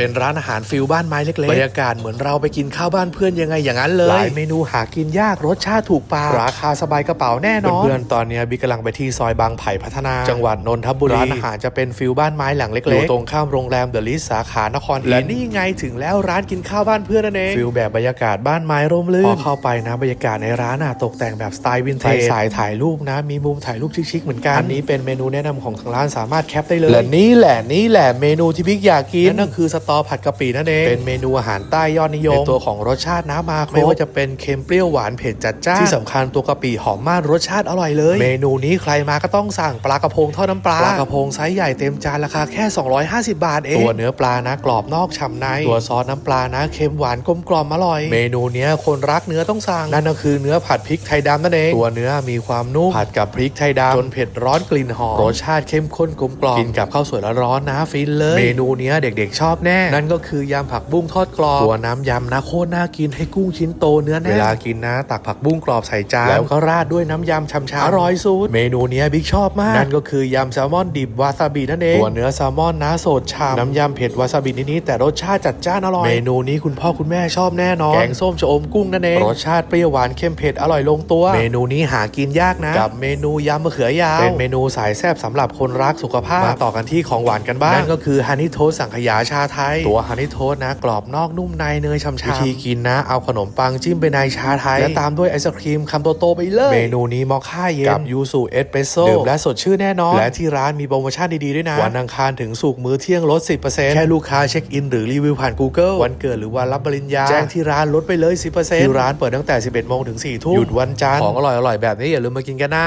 เป็นร้านอาหารฟิลบ้านไม้เล็กๆบรรยากาศเหมือนเราไปกินข้าวบ้านเพื่อนยังไงอย่างนั้นเลยหลายเมนูหากินยากรสชาติถูกปากราคาสบายกระเป๋าแน่นอนเพื่อนๆตอนเนี้ยบิ๊กกำลังไปที่ซอยบางไผ่พัฒนา จังหวัดนนทบุรีร้านอาหารจะเป็นฟิลบ้านไม้หลังเล็กๆอยู่ตรงข้ามโรงแรมเดอะลิสสาขานครอินทร์และนี่ไงถึงแล้วร้านกินข้าวบ้านเพื่อนนั่นเองฟิลแบบบรรยากาศบ้านไม้ร่มรื่นพอเข้าไปนะบรรยากาศในร้านอะตกแต่งแบบสไตล์วินเทจสายถ่ายรูปนะ มีมุมถ่ายรูปชิคๆเหมือนกันอันนี้เป็นเมนูแนะนำของทางร้านสามารถแคปได้เลยและนี่แหละนี่แหละเมนูที่บิ๊กอยากกินนั่นก็คือสตอผัดกะปินั่นเอง เป็นเมนูอาหารใต้ยอดนิยมในตัวของรสชาติน้ำมาครบไม่ว่าจะเป็นเค็มเปรี้ยวหวานเผ็ดจัดจ้านที่สำคัญตัวกะปิหอมมากรสชาติอร่อยเลย เมนูนี้ใครมาก็ต้องสั่งปลากระพงทอดน้ำปลาปลากระพงไซส์ใหญ่เต็มจานราคาแค่ 250 บาทเองตัวเนื้อปลานะกรอบนอกฉ่ำในตัวซอสน้ำปลานะเค็มหวานกลมกล่อมอร่อย เมนูเนี้ยคนรักเนื้อต้องสั่งนั่นก็คือเนื้อผัดพริกไทยดำนั่นเองตัวเนื้อมีความนุ่มผัดกับพริกไทยดำจนเผ็ดร้อนกลิ่นหอมรสชาติเข้มข้นกลมกล่อมกินกับข้าวสวยร้อนๆนะฟินเลย เมนูเนี้ยเด็กๆชอบแน่นั่นก็คือยำผักบุ้งทอดกรอบตัวน้ำยำนะโคตรน่ากินให้กุ้งชิ้นโตเนื้อแน่นเวลากินนะตักผักบุ้งกรอบใส่จานแล้วก็ราดด้วยน้ำยำชำๆอร่อยสุดเมนูเนี้ยบิ๊กชอบมาก นั่นก็คือยำแซลมอนดิบวาซาบินั่นเองตัวเนื้อแซลมอนนะสดฉ่ำน้ำยำเผ็ดวาซาบินิดๆแต่รสชาติจัดจ้านอร่อยเมนูนี้คุณพ่อคุณแม่ชอบแน่นอนแกงส้มชะอมกุ้งนั่นเองรสชาติเปรี้ยวหวานเค็มเผ็ดอร่อยลงตัว เมนูนี้หากินยากนะกับเมนูยำมะเขือยาวเป็นเมนูสายแซ่บสำหรับคนรักสุขภาพมาต่อกันที่ของหวานกันบ้างนั่นก็คือฮันนี่โทสสังขยาชาไทย ตัวฮันนี่โทสนะ กรอบนอกนุ่มในเนยฉ่ำๆวิธีกินนะ เอาขนมปังจิ้มไปในชาไทย และตามด้วยไอศครีมคำโตๆไปเลย เมนูนี้มอคค่าเย็นกับยูสุเอสเปรสโซ่ดื่มและสดชื่นแน่นอน และที่ร้านมีโปรโมชั่นดีๆด้วยนะ วันอังคารถึงศุกร์มื้อเที่ยงลด 10%แค่ลูกค้าเช็คอินหรือรีวิวผ่าน Google วันเกิดหรือวันรับปริญญาแจ้งที่ร้านลดไปเลย 10%ที่ร้านเปิดตั้งแต่ 11โมงถึง4ทุ่มหยุดวันจันทร์ของอร่อยๆแบบนี้อย่าลืมมากินกันนะ